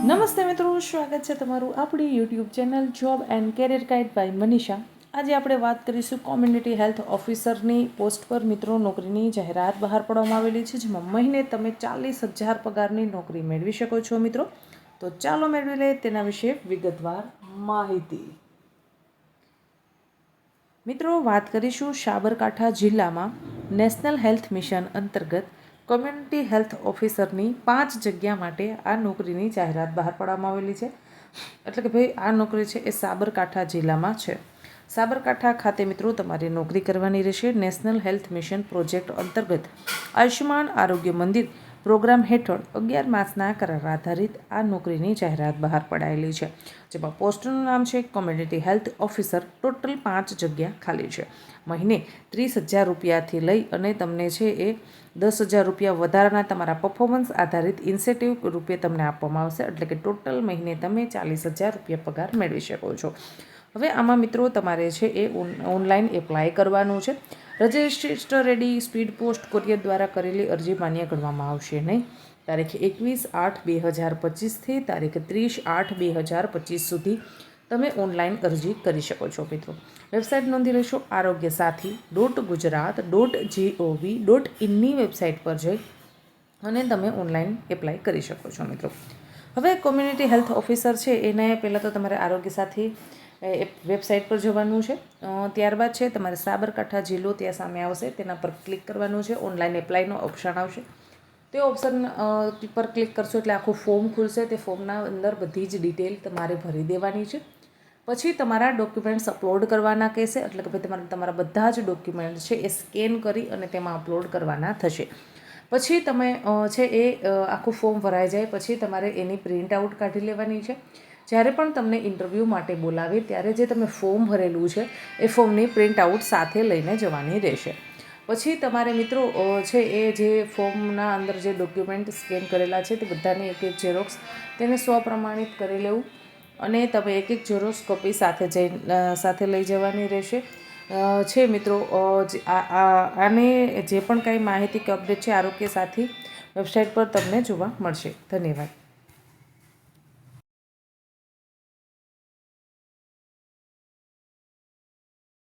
નમસ્તે મિત્રો, સ્વાગત છે તમારું આપણી YouTube channel job and career guide by Manisha આજે આપણે વાત કરીશું કોમ્યુનિટી હેલ્થ ઓફિસરની પોસ્ટ પર મિત્રો નોકરીની જાહેરાત બહાર પાડવામાં આવેલી છે, જેમાં મહિને તમે ચાલીસ હજાર પગારની નોકરી મેળવી શકો છો મિત્રો. તો ચાલો મેળવી લે તેના વિશે વિગતવાર માહિતી. મિત્રો, વાત કરીશું સાબરકાંઠા જિલ્લામાં નેશનલ હેલ્થ મિશન અંતર્ગત કોમ્યુનિટી હેલ્થ ઓફિસરની પાંચ જગ્યા માટે આ નોકરીની જાહેરાત બહાર પાડવામાં આવેલી છે. એટલે કે ભાઈ, આ નોકરી છે એ સાબરકાંઠા જિલ્લામાં છે. સાબરકાંઠા ખાતે મિત્રો તમારે નોકરી કરવાની રહેશે. નેશનલ હેલ્થ મિશન પ્રોજેક્ટ અંતર્ગત આયુષ્યમાન આરોગ્ય મંદિર પ્રોગ્રામ હેઠળ અગિયાર માસના કરાર આધારિત આ નોકરીની જાહેરાત બહાર પડાયેલી છે, જેમાં પોસ્ટનું નામ છે કોમ્યુનિટી હેલ્થ ઓફિસર ટોટલ પાંચ જગ્યા ખાલી છે. મહિને ત્રીસ હજાર રૂપિયાથી લઈ અને તમને છે એ દસ હજાર રૂપિયા વધારાના તમારા પરફોર્મન્સ આધારિત ઇન્સેટિવ રૂપે તમને આપવામાં આવશે, એટલે કે ટોટલ મહિને તમે ચાલીસ હજાર રૂપિયા પગાર મેળવી શકો છો. હવે આમાં મિત્રો તમારે છે એ ઓનલાઈન એપ્લાય કરવાનું છે. Register ready speed post courier દ્વારા કરેલી અરજી માન્ય ગણવામાં આવશે નહીં. તારીખ એકવીસ આઠ બે હજાર પચીસથી તારીખ ત્રીસ આઠ બે હજાર પચીસ સુધી તમે ઓનલાઈન અરજી કરી શકો છો મિત્રો. વેબસાઇટ નોંધી લેશો Arogya Sathi dot Gujarat dot GOV dot ઇનની website પર જઈ અને તમે ઓનલાઈન એપ્લાય કરી શકો છો મિત્રો. હવે કોમ્યુનિટી હેલ્થ ઓફિસર છે, એને પહેલાં તો તમારે આરોગ્ય સાથી એ વેબસાઇટ પર જવાનું છે. ત્યારબાદ છે, તમારે સાબરકાંઠા જિલ્લો ત્યાં સામે આવશે. તેના પર ક્લિક કરવાનું છે. ઓનલાઈન એપ્લાયનો ઓપ્શન આવશે. તે ઓપ્શન પર ક્લિક કરશો એટલે આખું ફોર્મ ખુલશે. તે ફોર્મના અંદર બધી જ ડિટેલ તમારે ભરી દેવાની છે. પછી તમારા ડોક્યુમેન્ટ્સ અપલોડ કરવાના કહેશે. એટલે કે ભાઈ તમારે, તમારા બધા જ ડોક્યુમેન્ટ છે એ સ્કેન કરી અને તેમાં અપલોડ કરવાના થશે. પછી તમે છે એ આખું ફોર્મ ભરાઈ જાય. પછી તમારે એની પ્રિન્ટ આઉટ કાઢી લેવાની છે. જ્યારે પણ તમને ઇન્ટરવ્યૂ માટે બોલાવે, ત્યારે જે તમે ફોર્મ ભરેલું છે, એ ફોર્મની પ્રિન્ટ આઉટ સાથે લઈને જવાની રહેશે. પછી તમારે મિત્રો છે એ જે ફોર્મના અંદર જે ડોક્યુમેન્ટ સ્કેન કરેલા છે, તે બધાની એક એક ઝેરોક્સ તેને સ્વપ્રમાણિત કરી લેવું અને તમે એક એક ઝેરોક્સ કોપી સાથે જઈ સાથે લઈ જવાની રહેશે. છે મિત્રો આને જે પણ કાંઈ માહિતી કે અપડેટ છે, આરોગ્ય સાથી વેબસાઇટ પર તમને જોવા મળશે. ધન્યવાદ.